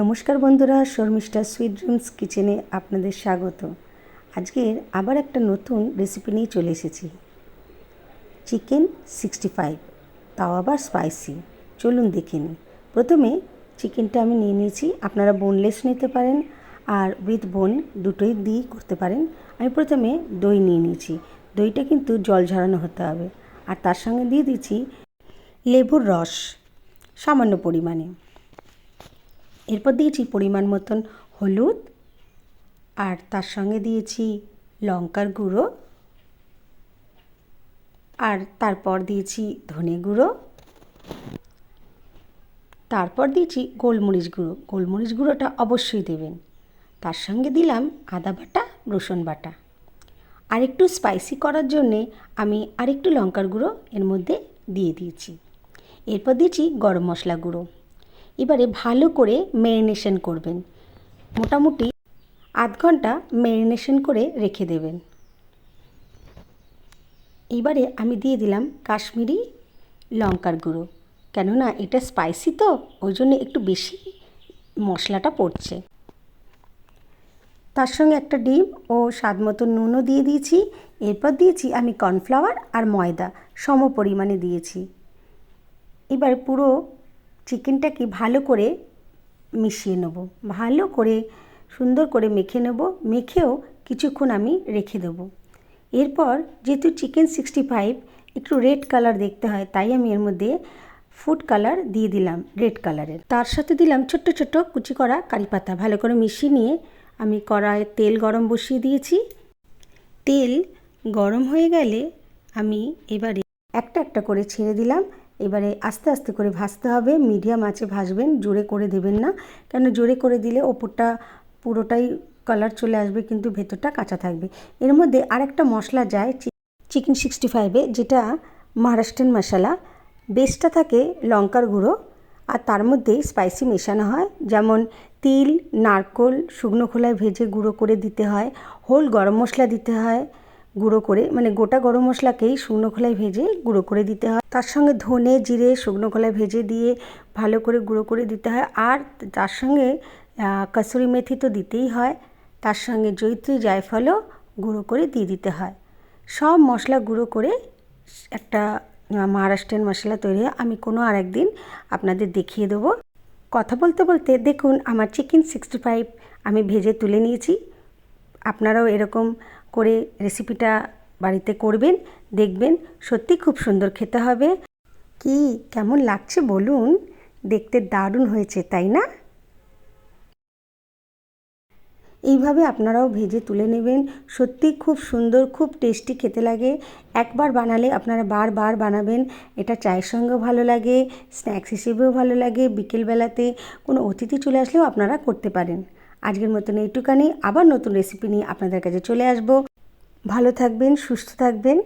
নমস্কার বন্ধুরা, Sharmistha sweet dreams কিচেনে আপনাদের স্বাগত। আজকের আবার একটা নতুন রেসিপি নিয়ে চলে এসেছি। চিকেন সিক্সটি ফাইভ তাও আবার স্পাইসি চলুন দেখে নিই। প্রথমে চিকেনটা আমি নিয়ে নিয়েছি, আপনারা বোনলেস নিতে পারেন আর উইথ বোন দুটোই দিয়েই করতে পারেন। আমি প্রথমে দই নিয়ে নিয়েছি, দইটা কিন্তু জল ঝরানো হতে হবে। আর তার সঙ্গে দিয়ে দিচ্ছি লেবুর রস, সামান্য পরিমাণে। এরপর দিয়েছি পরিমাণ মতন হলুদ আর তার সঙ্গে দিয়েছি লঙ্কার গুঁড়ো আর তারপর দিয়েছি ধনে গুঁড়ো। তারপর দিয়েছি গোলমরিচ গুঁড়ো। গোলমরিচ গুঁড়োটা অবশ্যই দেবেন। তার সঙ্গে দিলাম আদা বাটা, রসুন বাটা। আর একটু স্পাইসি করার জন্যে আমি আরেকটু লঙ্কার গুঁড়ো এর মধ্যে দিয়ে দিয়েছি। এরপর দিয়েছি গরম মশলা গুঁড়ো। এবারে ভালো করে ম্যারিনেশন করবেন। মোটামুটি আধ ঘণ্টা ম্যারিনেশন করে রেখে দেবেন। এবারে আমি দিয়ে দিলাম কাশ্মীরি লঙ্কার গুঁড়ো। কেননা এটা স্পাইসি তো, ওই জন্য একটু বেশি মশলাটা পড়ছে। তার সঙ্গে একটা ডিম ও স্বাদ মতো নুনও দিয়ে দিয়েছি। এরপর দিয়েছি আমি কর্নফ্লাওয়ার আর ময়দা সম পরিমাণে দিয়েছি। এবার পুরো চিকেনটাকে ভালো করে মিশিয়ে নেব। ভালো করে, সুন্দর করে মেখে নেব। মেখেও কিছুক্ষণ আমি রেখে দেব। এরপর যেহেতু চিকেন সিক্সটি ফাইভ, একটু রেড কালার দেখতে হয়, তাই আমি এর মধ্যে ফুড কালার দিয়ে দিলাম রেড কালারের। তার সাথে দিলাম ছোট্ট ছোট্ট কুচি করা কারি পাতা। ভালো করে মিশিয়ে নিয়ে আমি কড়ায় তেল গরম বসিয়ে দিয়েছি। তেল গরম হয়ে গেলে আমি এবারে একটা একটা করে ছেড়ে দিলাম। এবারে আস্তে আস্তে করে ভাজতে হবে। মিডিয়াম আঁচে ভাজবেন, জোরে করে দেবেন না। কেন জোরে করে দিলে ওপরটা পুরোটাই কালার চলে আসবে, কিন্তু ভেতরটা কাঁচা থাকবে। এর মধ্যে আরেকটা মশলা যায় চিকেন সিক্সটি ফাইভে যেটা মহারাষ্ট্রান মশলা বেসটা থাকে লঙ্কার গুঁড়ো, আর তার মধ্যেই স্পাইসি মেশানো হয়। যেমন তিল, নারকোল, শুকনো খোলায় ভেজে গুঁড়ো করে দিতে হয়। হোল গরম মশলা দিতে হয়। গুঁড়ো করে মানে গোটা গরম মশলাকেই শুকনো খোলায় ভেজে গুঁড়ো করে দিতে হয়। তার সঙ্গে ধনে, জিরে শুকনো খোলায় ভেজে দিয়ে ভালো করে গুঁড়ো করে দিতে হয়। আর তার সঙ্গে কসুরি মেথি তো দিতেই হয়। তার সঙ্গে জৈত্রী জায়ফলও গুঁড়ো করে দিয়ে দিতে হয়। সব মশলা গুঁড়ো করে একটা মহারাষ্ট্রের মশলা তৈরি হয়। আমি কোনো আর একদিন আপনাদের দেখিয়ে দেবো। কথা বলতে বলতে দেখুন, আমার চিকেন সিক্সটি ফাইভ আমি ভেজে তুলে নিয়েছি। আপনারাও এরকম করে রেসিপিটা বাড়িতে করবেন, দেখবেন সত্যি খুব সুন্দর খেতে হবে। কি, কেমন লাগছে বলুন? দেখতে দারুণ হয়েছে, তাই না? এইভাবে আপনারাও ভেজে তুলে নেবেন। সত্যি খুব সুন্দর, খুব টেস্টি খেতে লাগে। একবার বানালে আপনারা বারবার বানাবেন। এটা চায়ের সঙ্গেও ভালো লাগে স্ন্যাক্স হিসেবেও ভালো লাগে। বিকেলবেলাতে কোনো অতিথি চলে আসলেও আপনারা করতে পারেন। আজকের মতন এইটুকানি আবার নতুন রেসিপি নিয়ে আপনাদের কাছে চলে আসব। ভালো থাকবেন, সুস্থ থাকবেন।